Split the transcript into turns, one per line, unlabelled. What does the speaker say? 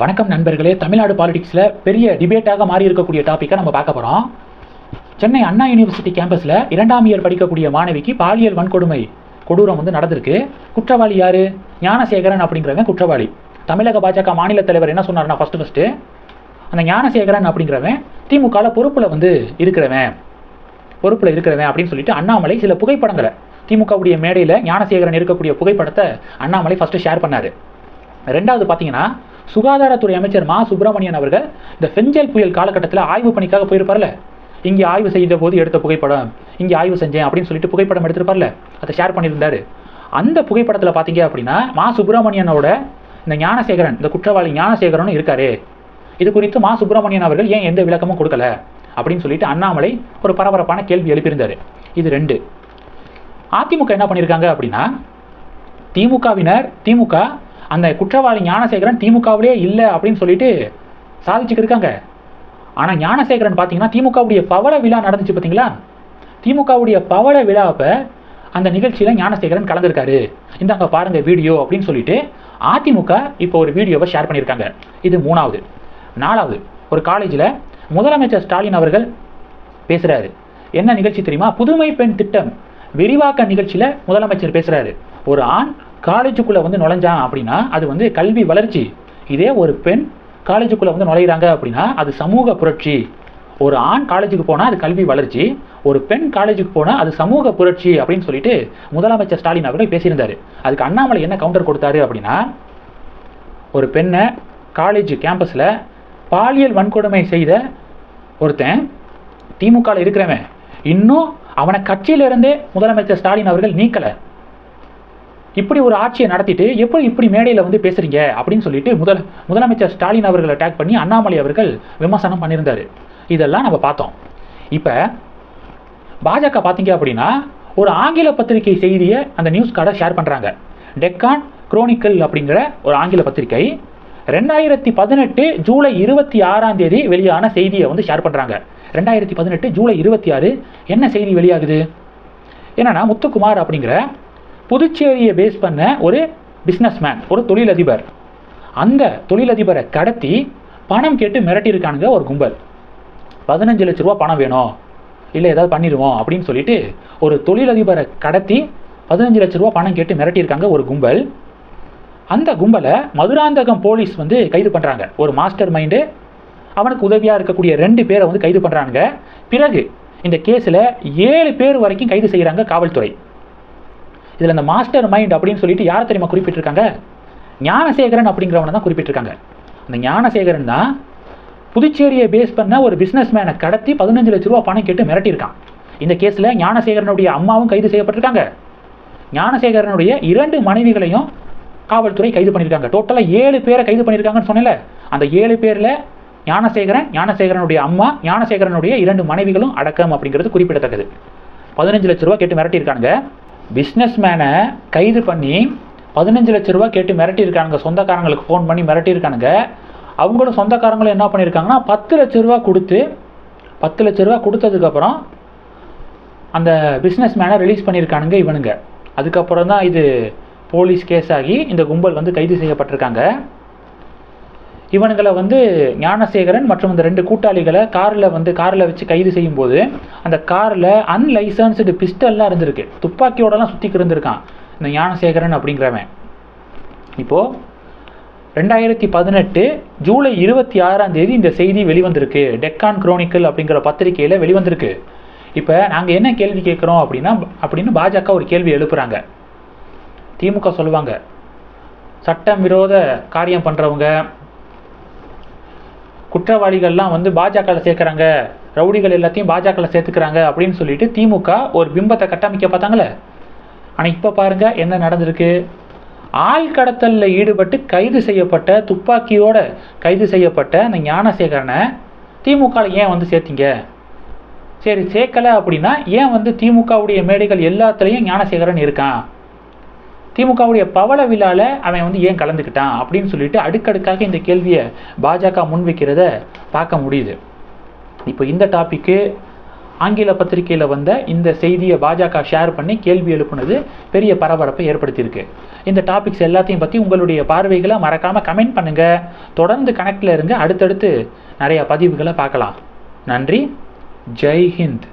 வணக்கம் நண்பர்களே. தமிழ்நாடு பாலிடிக்ஸில் பெரிய டிபேட்டாக மாறி இருக்கக்கூடிய டாப்பிக்கை நம்ம பார்க்க போகிறோம் சென்னை அண்ணா யூனிவர்சிட்டி கேம்பஸில் இரண்டாம் இயர் படிக்கக்கூடிய மாணவிக்கு பாலியல் வன்கொடுமை கொடூரம் வந்து நடந்திருக்கு. குற்றவாளி யார்? ஞானசேகரன் அப்படிங்கிறவன் குற்றவாளி. தமிழக பாஜக மாநில தலைவர் என்ன சொன்னார்னா ஃபஸ்ட்டு ஃபஸ்ட்டு அந்த ஞானசேகரன் அப்படிங்கிறவன் திமுகவில் பொறுப்பில் வந்து இருக்கிறவன். பொறுப்பில் இருக்கிறவன் அப்படின்னு சொல்லிட்டு அண்ணாமலை சில புகைப்படங்களை திமுகவுடைய மேடையில் ஞானசேகரன் இருக்கக்கூடிய புகைப்படத்தை அண்ணாமலை ஃபஸ்ட்டு ஷேர் பண்ணார். ரெண்டாவது பார்த்தீங்கன்னா சுகாதாரத்துறை அமைச்சர் மா. சுப்பிரமணியன் அவர்கள் இந்த ஃபெஞ்சல் புயல் காலகட்டத்தில் ஆய்வு பணிக்காக போயிருப்பார்ல? இங்கே ஆய்வு செய்த போது எடுத்த புகைப்படம் இங்கே ஆய்வு செஞ்சேன் அப்படின்னு சொல்லிட்டு புகைப்படம் எடுத்திருப்பார்ல? அதை ஷேர் பண்ணியிருந்தாரு. அந்த புகைப்படத்தில் பார்த்தீங்க அப்படின்னா மா. சுப்பிரமணியனோட இந்த ஞானசேகரன் இந்த குற்றவாளி ஞானசேகரனும் இருக்காரு. இது குறித்து மா. சுப்பிரமணியன் அவர்கள் ஏன் எந்த விளக்கமும் கொடுக்கல? அப்படின்னு சொல்லிட்டு அண்ணாமலை ஒரு பரபரப்பான கேள்வி எழுப்பியிருந்தாரு. இது ரெண்டு. அதிமுக என்ன பண்ணியிருக்காங்க அப்படின்னா திமுகவினர் திமுக அந்த குற்றவாளி ஞானசேகரன் திமுகவிலே இல்லை அப்படின்னு சொல்லிட்டு சாதிச்சுக்கிருக்காங்க ஆனால் ஞானசேகரன் பார்த்தீங்கன்னா திமுகவுடைய பவள விழா நடந்துச்சு பார்த்தீங்களா திமுகவுடைய பவள விழாவை அந்த நிகழ்ச்சியில் ஞானசேகரன் கலந்துருக்காரு. இந்தாங்க பாருங்கள் வீடியோ அப்படின்னு சொல்லிட்டு அதிமுக இப்போ ஒரு வீடியோவை ஷேர் பண்ணியிருக்காங்க. இது மூணாவது. நாலாவது ஒரு காலேஜில் முதலமைச்சர் ஸ்டாலின் அவர்கள் பேசுகிறாரு என்ன நிகழ்ச்சி தெரியுமா? புதுமை பெண் திட்டம் விரிவாக்க நிகழ்ச்சியில் முதலமைச்சர் பேசுகிறாரு ஒரு ஆண் காலேஜுக்குள்ளே வந்து நுழைஞ்சான் அப்படின்னா அது வந்து கல்வி வளர்ச்சி. இதே ஒரு பெண் காலேஜுக்குள்ளே வந்து நுழையிறாங்க அப்படின்னா அது சமூக புரட்சி. ஒரு ஆண் காலேஜுக்கு போனால் அது கல்வி வளர்ச்சி. ஒரு பெண் காலேஜுக்கு போனால் அது சமூக புரட்சி அப்படின்னு சொல்லிட்டு முதலமைச்சர் ஸ்டாலின் அவர்கள் பேசியிருந்தாரு. அதுக்கு அண்ணாமலை என்ன கவுண்டர் கொடுத்தாரு அப்படின்னா ஒரு பெண்ணை காலேஜ் கேம்பஸில் பாலியல் வன்கொடுமை செய்த ஒருத்தன் திமுகவில் இருக்கிறவன். இன்னும் அவனை கட்சியிலிருந்தே முதலமைச்சர் ஸ்டாலின் அவர்கள் நீக்கலை. இப்படி ஒரு ஆட்சியை நடத்திட்டு எப்படி இப்படி மேடையில் வந்து பேசுறீங்க? அப்படின்னு சொல்லிட்டு முதல் முதலமைச்சர் ஸ்டாலின் அவர்களை அட்டாக் பண்ணி அண்ணாமலை அவர்கள் விமர்சனம் பண்ணியிருந்தார். இதெல்லாம் நம்ம பார்த்தோம். இப்போ பாஜக பார்த்தீங்க அப்படின்னா ஒரு ஆங்கில பத்திரிகை செய்தியை அந்த நியூஸ் கார்டை ஷேர் பண்ணுறாங்க டெக்கான் குரோனிக்கல் அப்படிங்கிற ஒரு ஆங்கில பத்திரிகை ரெண்டாயிரத்தி பதினெட்டு ஜூலை இருபத்தி ஆறாம் தேதி வெளியான செய்தியை வந்து ஷேர் பண்ணுறாங்க ரெண்டாயிரத்தி பதினெட்டு ஜூலை இருபத்தி ஆறு என்ன செய்தி வெளியாகுது? என்னன்னா முத்துக்குமார் அப்படிங்கிற புதுச்சேரியை பேஸ் பண்ண ஒரு பிஸ்னஸ்மேன் ஒரு தொழிலதிபர். அந்த தொழிலதிபரை கடத்தி பணம் கேட்டு மிரட்டியிருக்கானுங்க ஒரு கும்பல். பதினஞ்சு லட்ச ரூபா பணம் வேணும். இல்லை ஏதாவது பண்ணிடுவோம் அப்படின்னு சொல்லிட்டு ஒரு தொழிலதிபரை கடத்தி பதினஞ்சு லட்ச ரூபா பணம் கேட்டு மிரட்டியிருக்காங்க ஒரு கும்பல். அந்த கும்பலை மதுராந்தகம் போலீஸ் வந்து கைது பண்ணுறாங்க ஒரு மாஸ்டர் மைண்டு அவனுக்கு உதவியாக இருக்கக்கூடிய ரெண்டு பேரை வந்து கைது பண்ணுறாங்க பிறகு இந்த கேஸில் ஏழு பேர் வரைக்கும் கைது செய்கிறாங்க காவல்துறை. இதில் இந்த மாஸ்டர் மைண்ட் அப்படின்னு சொல்லிட்டு யார் தெரியுமா குறிப்பிட்டிருக்காங்க? ஞானசேகரன் அப்படிங்கிறவனை தான் குறிப்பிட்டிருக்காங்க. அந்த ஞானசேகரன் தான் புதுச்சேரியை பேஸ் பண்ண ஒரு பிஸ்னஸ் மேனை கடத்தி பதினஞ்சு லட்ச ரூபா பணம் கேட்டு மிரட்டியிருக்கான். இந்த கேஸில் ஞானசேகரனுடைய அம்மாவும் கைது செய்யப்பட்டிருக்காங்க. ஞானசேகரனுடைய இரண்டு மனைவிகளையும் காவல்துறை கைது பண்ணியிருக்காங்க. டோட்டலாக ஏழு பேரை கைது பண்ணியிருக்காங்கன்னு சொன்னல அந்த ஏழு பேரில் ஞானசேகரன் ஞானசேகரனுடைய அம்மா ஞானசேகரனுடைய இரண்டு மனைவிகளும் அடக்கம் அப்படிங்கிறது குறிப்பிடத்தக்கது. பதினஞ்சு லட்ச ரூபா கேட்டு மிரட்டியிருக்காங்க பிஸ்னஸ் மேனை கைது பண்ணி பதினஞ்சு லட்ச ரூபா கேட்டு மிரட்டியிருக்கானுங்க. சொந்தக்காரங்களுக்கு ஃபோன் பண்ணி மிரட்டியிருக்கானுங்க. அவங்களும் சொந்தக்காரங்களும் என்ன பண்ணியிருக்காங்கன்னா பத்து லட்ச ரூபா கொடுத்து பத்து லட்ச ரூபா கொடுத்ததுக்கப்புறம் அந்த பிஸ்னஸ் மேனை ரிலீஸ் பண்ணியிருக்கானுங்க இவனுங்க. அதுக்கப்புறம் தான் இது போலீஸ் கேஸ் ஆகி இந்த கும்பல் வந்து கைது செய்யப்பட்டிருக்காங்க. இவனுங்களை வந்து ஞானசேகரன் மற்றும் இந்த ரெண்டு கூட்டாளிகளை காரில் வந்து காரில் வச்சு கைது செய்யும்போது அந்த காரில் அன்லைசன்ஸ்டு பிஸ்டல்லாம் இருந்திருக்கு. துப்பாக்கியோடலாம் சுற்றிக்கு இருந்திருக்கான். இந்த ஞானசேகரன் அப்படிங்கிறவன். இப்போது ரெண்டாயிரத்தி பதினெட்டு ஜூலை இருபத்தி ஆறாம் தேதி இந்த செய்தி வெளிவந்திருக்கு. டெக்கான் குரோனிக்கல் அப்படிங்கிற பத்திரிகையில் வெளிவந்திருக்கு. இப்போ நாங்கள் என்ன கேள்வி கேட்குறோம் அப்படின்னா அப்படின்னு பாஜக ஒரு கேள்வி எழுப்புறாங்க. திமுக சொல்லுவாங்க சட்டம் விரோத காரியம் பண்ணுறவங்க குற்றவாளிகள்லாம் வந்து பாஜகவில் சேர்க்குறாங்க. ரவுடிகள் எல்லாத்தையும் பாஜகவில் சேர்த்துக்கிறாங்க அப்படின்னு சொல்லிட்டு திமுக ஒரு பிம்பத்தை கட்டமைக்க பார்த்தாங்களே. ஆனால் இப்போ பாருங்கள் என்ன நடந்திருக்கு? ஆள் கடத்தலில் ஈடுபட்டு கைது செய்யப்பட்ட துப்பாக்கியோட கைது செய்யப்பட்ட அந்த ஞானசேகரனை திமுகவில் ஏன் வந்து சேர்த்தீங்க? சரி சேர்க்கலை அப்படின்னா ஏன் வந்து திமுகவுடைய மேடைகள் எல்லாத்துலேயும் ஞானசேகரன் இருக்கான்? திமுகவுடைய பவள விழாவில் அவன் வந்து ஏன் கலந்துக்கிட்டான் அப்படின்னு சொல்லிட்டு அடுக்கடுக்காக இந்த கேள்வியை பாஜக முன்வைக்கிறத பார்க்க முடியுது. இப்போ இந்த டாப்பிக்கு ஆங்கில பத்திரிகையில் வந்த இந்த செய்தியை பாஜக ஷேர் பண்ணி கேள்வி எழுப்புனது பெரிய பரபரப்பை ஏற்படுத்தியிருக்கு. இந்த டாபிக்ஸ் எல்லாத்தையும் பற்றி உங்களுடைய பார்வைகளை மறக்காமல் கமெண்ட் பண்ணுங்கள் தொடர்ந்து கனெக்டில் இருங்க. அடுத்தடுத்து நிறையா பதிவுகளை பார்க்கலாம். நன்றி. ஜெய் ஹிந்த்.